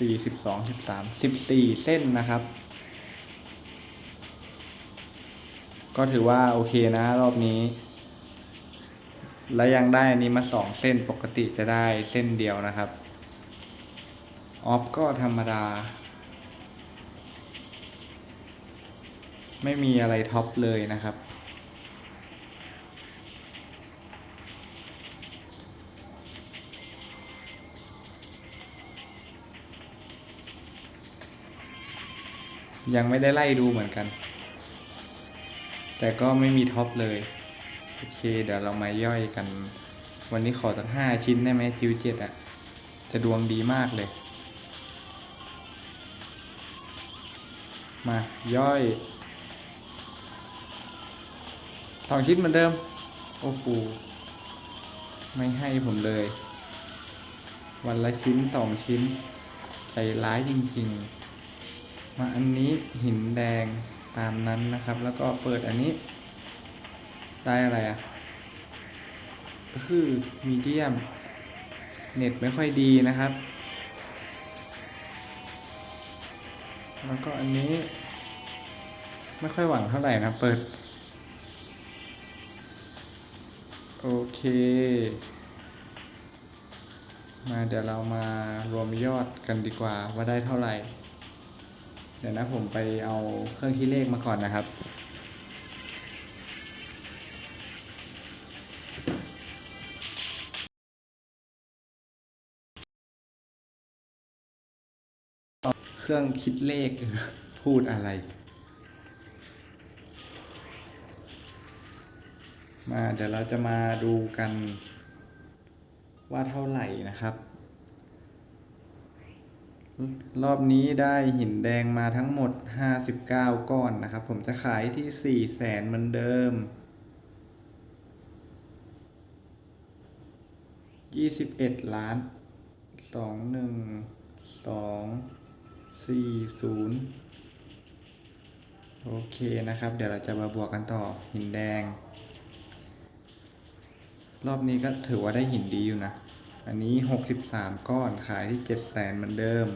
สี่สิบสองสิบสามสิบสี่เส้นนะครับ ก็ถือว่าโอเคนะรอบนี้ และยังได้อันนี้มาสองเส้นปกติจะได้เส้นเดียวนะครับ ออฟก็ธรรมดา ไม่มีอะไรท็อปเลยนะครับ ยังไม่ได้ไล่ดูเหมือนกัน แต่ก็ไม่มีท็อปเลย โอเค เดี๋ยวเรามาย่อยกัน วันนี้ขอสักห้าชิ้นได้ไหมจิวเจ็ดอะจะดวงดีมากเลย มา ย่อยสองชิ้นเหมือนเดิม โอ้โหไม่ให้ผมเลย วันละชิ้นสองชิ้น ใจร้ายจริง ๆ มาอันนี้หินแดงตามนั้นนะครับ แล้วก็เปิดอันนี้ ได้อะไรอะ่ะคือมีเดียม เน็ตไม่ค่อยดีนะครับ แล้วก็อันนี้ ไม่ค่อยหวังเท่าไหร่นะเปิด โอเค มาเดี๋ยวเรามารวมยอดกันดีกว่าว่าได้เท่าไหร่ เดี๋ยวนะผมไปเอาเครื่องคิดเลขมาก่อนนะครับ เครื่องคิดเลขพูดอะไร มาเดี๋ยวเราจะมาดูกันว่าเท่าไหร่นะครับ รอบนี้ได้หินแดงมาทั้งหมด 59 ก้อนนะครับ ผมจะขายที่ 4 แสนเหมือนเดิม 21 ล้าน 2 1 2 4 0โอเคนะครับ เดี๋ยวเราจะมาบวกกันต่อหินแดง รอบนี้ก็ถือว่าได้หินดีอยู่นะ อันนี้ 63 ก้อนขายที่7แสนเหมือนเดิม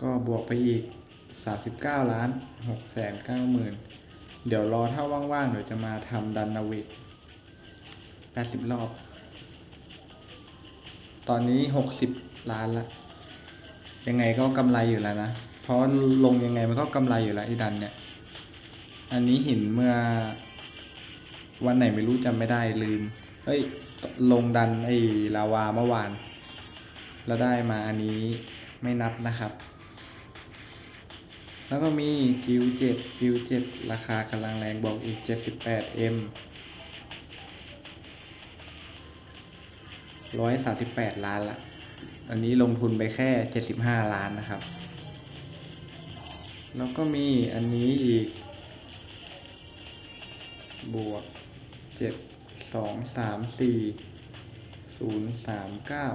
ก็บวกไปอีก 39 ล้าน6แสน9หมื่นเดี๋ยวรอถ้าว่างๆ เดี๋ยวจะมาทำดันนาวิก80 รอบ ตอนนี้ 60 ล้านละ ยังไงก็กำไรอยู่แล้วนะ เพราะลงยังไงมันก็กำไรอยู่แล้วไอ้ดันเนี่ย อันนี้หินเมื่อ วันไหนไม่รู้จำไม่ได้ลืมเฮ้ยลงดันไอ้ลาวาเมื่อวาน แล้วได้มาอันนี้ไม่นับนะครับ แล้วก็มีกิวเจ็ดกิวเจ็ดราคากำลังแรงบอกอีก 78M 138ล้านละ อันนี้ลงทุนไปแค่75ล้านนะครับ แล้วก็มีอันนี้อีก บวก เจ็ดสองสามสี่ศูนย์สามเก้า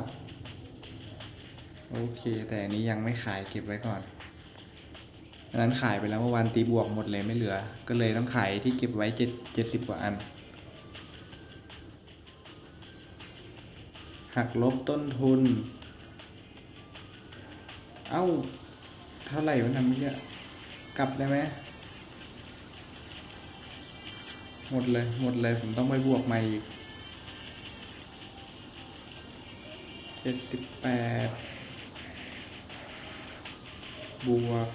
โอเค แต่อันนี้ยังไม่ขายเก็บไว้ก่อนอันนั้นขายไปแล้วเมื่อวานตีบวกหมดเลยไม่เหลือ ก็เลยต้องขายที่เก็บไว้เจ็ดเจ็ดสิบกว่าอัน หักลบต้นทุน เอ้า เท่าไหร่วะนะเมื่อกี้กลับได้ไหม หมดเลยหมดเลยผมต้องไปบวกใหม่อีกเจ็ดสิบแปดบวก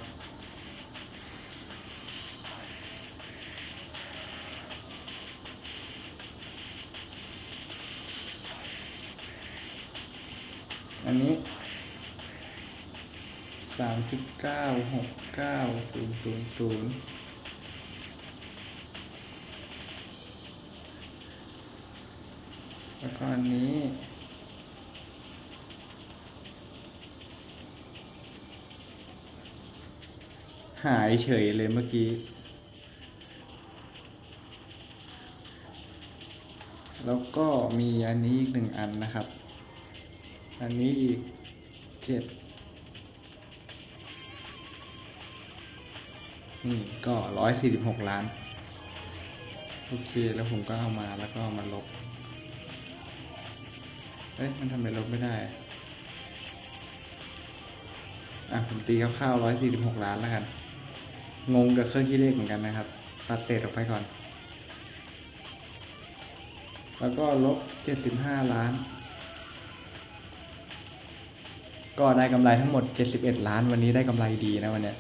อันนี้สามสิบเก้าหกเก้าศูนย์ศูนย์ศูนย์ แล้วก็อันนี้ หายเฉยเลยเมื่อกี้ แล้วก็มีอันนี้อีกหนึ่งอันนะครับ อันนี้อีกเจ็ดนี่ก็ร้อยสี่สิบหกล้าน โอเค แล้วผมก็เอามาแล้วก็เอามาลบ เอ้ย มันทำไมลบไม่ได้อะอะ ผมตีคร่าวๆร้อยสี่สิบหกล้านแล้วกัน งงกับเครื่องคิดเลขเหมือนกันนะครับ ตัดเศษออกไปก่อน แล้วก็ลบเจ็ดสิบห้าล้าน ก็ได้กำไรทั้งหมด 71 ล้าน วันนี้ได้กำไรดีนะวันเนี้ย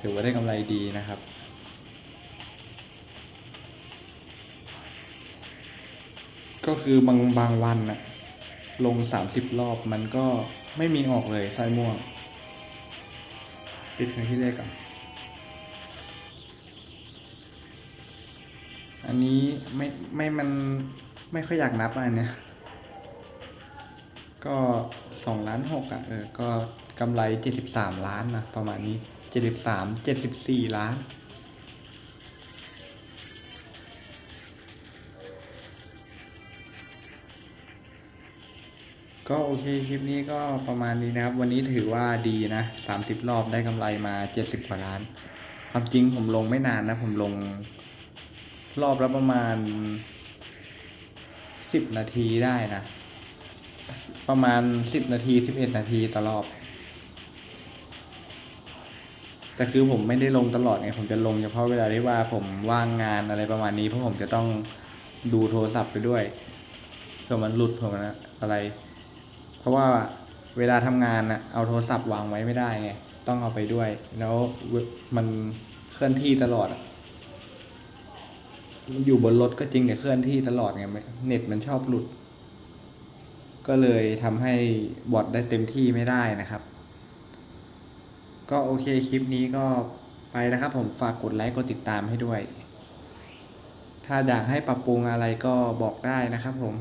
ถือว่าได้กำไรดีนะครับก็คือบางบางวันนะ ลง 30 รอบมันก็ไม่มีออกเลยไส้ม่วง ปิดเครื่องที่เลขก่อนอันนี้ไม่ไม่มันไม่ค่อยอยากนับอะอันเนี้ยก็สองล้านหกอะเออ ก็กำไรเจ็ดสิบสามล้านนะประมาณนี้เจ็ดสิบสามเจ็ดสิบสี่ล้าน ก็โอเคคลิปนี้ก็ประมาณนี้นะครับ วันนี้ถือว่าดีนะสามสิบรอบได้กำไรมาเจ็ดสิบกว่าล้านความจริงผมลงไม่นานนะ ผมลง รอบละประมาณสิบนาทีได้นะ ประมาณสิบนาทีสิบเอ็ดนาทีต่อรอบ แต่คือผมไม่ได้ลงตลอดไงผมจะลงเฉพาะเวลาที่ว่าผมว่างงานอะไรประมาณนี้เพราะผมจะต้องดูโทรศัพท์ไปด้วยเผื่อมันหลุดเผื่อมันอะไร เพราะว่าเวลาทำงานน่ะเอาโทรศัพท์วางไว้ไม่ได้ไงต้องเอาไปด้วย แล้วมันเคลื่อนที่ตลอดอยู่บนรถก็จริงแต่เคลื่อนที่ตลอดไงเน็ตมันชอบหลุด ก็เลยทำให้บอทได้เต็มที่ไม่ได้นะครับ ก็โอเคคลิปนี้ก็ไปนะครับ ผมฝากกดไลค์กดติดตามให้ด้วย ถ้าอยากให้ปรับปรุงอะไรก็บอกได้นะครับผม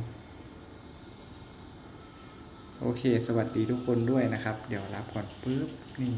โอเค สวัสดีทุกคนด้วยนะครับ เดี๋ยวรับก่อนปุ๊บนี่